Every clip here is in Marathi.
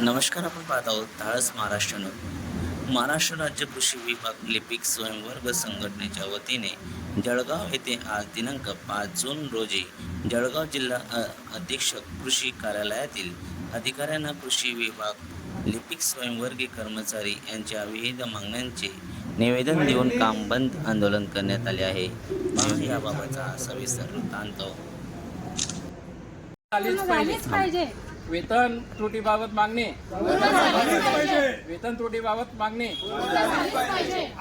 नमस्कार आपण पाहत आहोत धाळस महाराष्ट्र न्यूज. महाराष्ट्र राज्य कृषी विभाग लिपिक स्वयंवर्ग संघटनेच्या वतीने जळगाव येथे आज दिनांक पाच जून रोजी जळगाव जिल्हा अ, अधीक्षक कृषी कार्यालयातील अधिकाऱ्यांना कृषी विभाग लिपिक स्वयंवर्गीय कर्मचारी यांच्या विविध मागण्यांचे निवेदन देऊन काम बंद आंदोलन करण्यात आले आहे. याबाबतचा सविस्तर वृत्तांत. वेतन त्रुटीबाबत मागणी. वेतन त्रुटीबाबत मागणी.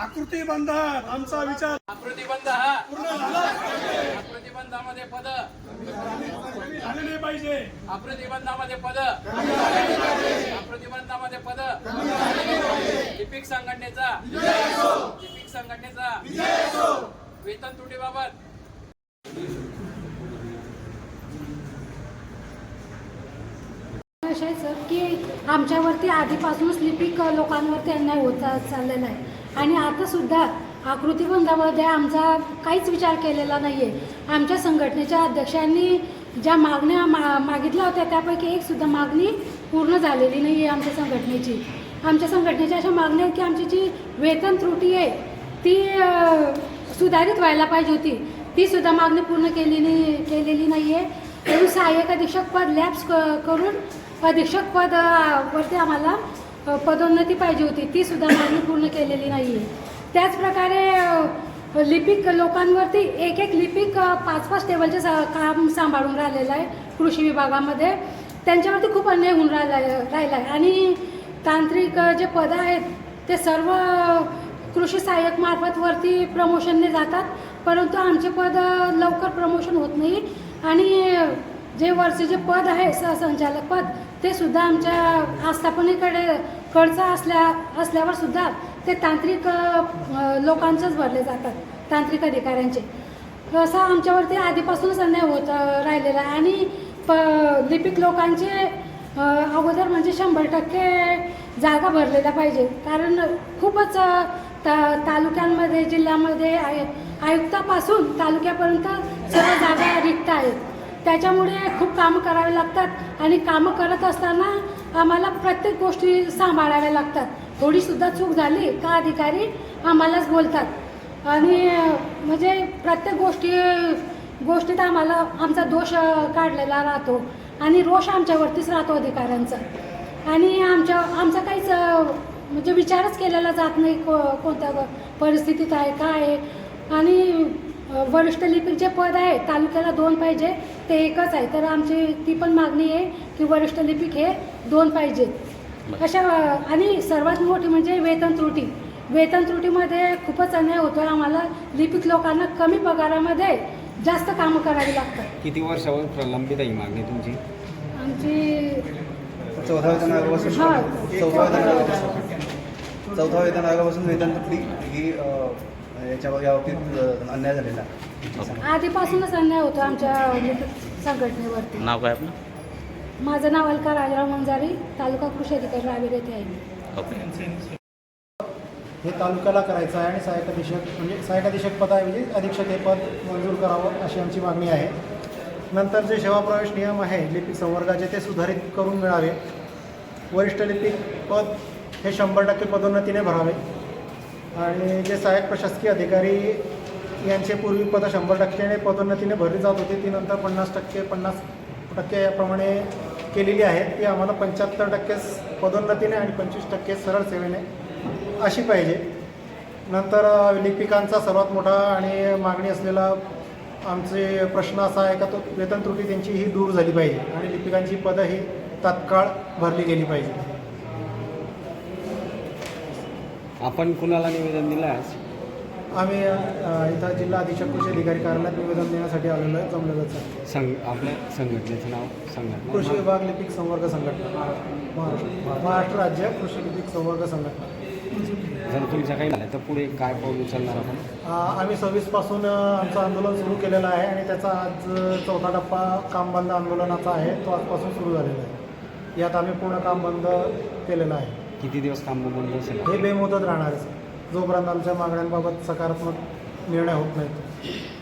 आकृती बंधात आमचा विचार. प्रतिबंध हा. प्रतिबंधामध्ये पद. झाले नाही पाहिजे अप्रतिबंधामध्ये पद. अप्रतिबंधामध्ये पद. लिपिक संघटनेचा. लिपिक संघटनेचा. वेतन त्रुटीबाबत. असे आहे सर की आमच्यावरती आधीपासूनच लिपिक लोकांवरती अन्याय होत चाललेला आहे. आणि आतासुद्धा आकृती आकृतीबंधामध्ये आमचा काहीच विचार केलेला नाही आहे आमच्या संघटनेच्या अध्यक्षांनी ज्या मागण्या मा मागितल्या होत्या त्यापैकी एकसुद्धा मागणी पूर्ण झालेली नाही आहे आमच्या संघटनेची. आमच्या संघटनेच्या अशा मागण्या आहेत की आमची जी वेतन त्रुटी आहे ती सुधारित व्हायला पाहिजे होती. तीसुद्धा मागणी पूर्ण केलेली केलेली नाही आहे म्हणून सहाय्यक अधीक्षक पद? लॅब्स क- करून अधीक्षक पद वरती आम्हाला पदोन्नती पाहिजे होती. ती सुद्धा मागणी पूर्ण केलेली नाही आहे त्याचप्रकारे लिपिक लोकांवरती एक एक लिपिक पाच पाच टेबलचे सा काम सांभाळून राहिलेलं आहे कृषी विभागामध्ये. त्यांच्यावरती खूप अन्याय होऊन राहिला राहिला आहे. आणि तांत्रिक जे पदं आहेत ते सर्व कृषी सहाय्यक मार्फत वरती प्रमोशनने जातात. परंतु आमचे पद लवकर प्रमोशन होत नाही. आणि जे वरचे जे पद आहे सहसंचालक पद ते सुद्धा आमच्या आस्थापनेकडे कडचं असल्या असल्यावर सुद्धा ते तांत्रिक लोकांचंच भरले जातात तांत्रिक अधिकाऱ्यांचे. असं आमच्यावरती आधीपासूनच अन्याय होत राहिलेला आहे. आणि प लिपिक लोकांचे अगोदर म्हणजे शंभर टक्के जागा भरलेल्या पाहिजे. कारण खूपच ता तालुक्यांमध्ये जिल्ह्यामध्ये आय आयुक्तापासून तालुक्यापर्यंत सर्व जागा रिक्त आहेत. त्याच्यामुळे खूप कामं करावे लागतात आणि कामं करत असताना आम्हाला प्रत्येक गोष्टी सांभाळाव्या लागतात. थोडीसुद्धा चूक झाली का अधिकारी आम्हालाच बोलतात. आणि म्हणजे प्रत्येक गोष्टी गोष्टीत आम्हाला आमचा दोष काढलेला राहतो आणि रोष आमच्यावरतीच राहतो अधिकाऱ्यांचा. आणि आमच्या आमचा काहीच म्हणजे विचारच केलेला जात नाही को कोणत्या परिस्थितीत आहे काय आहे. आणि वरिष्ठ लिपिक जे पद आहे तालुक्याला दोन पाहिजे ते एकच आहे. तर आमची ती पण मागणी आहे की वरिष्ठ लिपिक हे दोन पाहिजेत अशा आणि सर्वात मोठी म्हणजे वेतन त्रुटी. वेतन त्रुटीमध्ये खूपच अन्याय होतो आहे आम्हाला. लिपिक लोकांना कमी पगारामध्ये जास्त कामं करावी लागतात. किती वर्षावर प्रलंबित आहे मागणी तुमची? आमची चौथा वेतन आयोगापासून हा. चौथा वेतन आयोगापासून. वेतन तुटली. ही याच्या याबाबतीत अ, अन्याय झालेला. आहे आधीपासूनच अन्याय होतो आमच्या लिपिक संघटनेवरती. नाव काय आपलं? माझं नाव अलका राजाराव मंजारी तालुका कृषी अधिकारी रावेर येथे आहे. ओके. हे तालुक्याला करायचं आहे आणि सहाय्यक अधीक्षक म्हणजे सहाय्यक अधीक्षक पदाऐवजी अधीक्षक हे पद मंजूर करावं अशी आमची मागणी आहे. नंतर जे सेवाप्रवेश नियम आहे लिपिक संवर्गाचे ते सुधारित करून मिळावे. वरिष्ठ लिपिक पद हे शंभर टक्के पदोन्नतीने भरावे. आणि जे सहाय्यक प्रशासकीय अधिकारी यांचे पूर्वी पद शंभर टक्क्याने पदोन्नतीने भरली जात होती ती नंतर पन्नास टक्के पन्नास टक्के याप्रमाणे केलेली आहेत. ती आम्हाला पंच्याहत्तर टक्के पदोन्नतीने आणि पंचवीस टक्के सरळ सेवेने अशी पाहिजे. नंतर लिपिकांचा सर्वात मोठा आणि मागणी असलेला आमचे प्रश्न असा आहे का तो वेतन त्रुटी त्यांची ही दूर झाली पाहिजे आणि लिपिकांची पदं ही तात्काळ भरली गेली पाहिजे. आपण कुणाला निवेदन दिलं आज? आम्ही इथं जिल्हा अधीक्षक कृषी अधिकारी कार्यालयात निवेदन देण्यासाठी आलेलो आहे जमलेलंच आहे. संघ आपल्या संघटनेचं नाव संघटना? कृषी विभाग लिपिक संवर्ग संघटना. महाराष्ट्र महाराष्ट्र राज्य कृषी लिपिक संवर्ग संघटना. जर तुमचं काही झालं तर पुढे काय पाऊल उचलणार आपण? आम्ही सव्वीसपासून आमचं आंदोलन सुरू केलेलं आहे आणि त्याचा आज चौथा टप्पा काम बंद आंदोलनाचा आहे तो आजपासून सुरू झालेला आहे. यात आम्ही पूर्ण काम बंद केलेलं आहे. किती दिवस काम बंद असेल हे बेमुदत राहणार आहे जोपर्यंत आमच्या मागण्यांबाबत सकारात्मक निर्णय होत नाहीत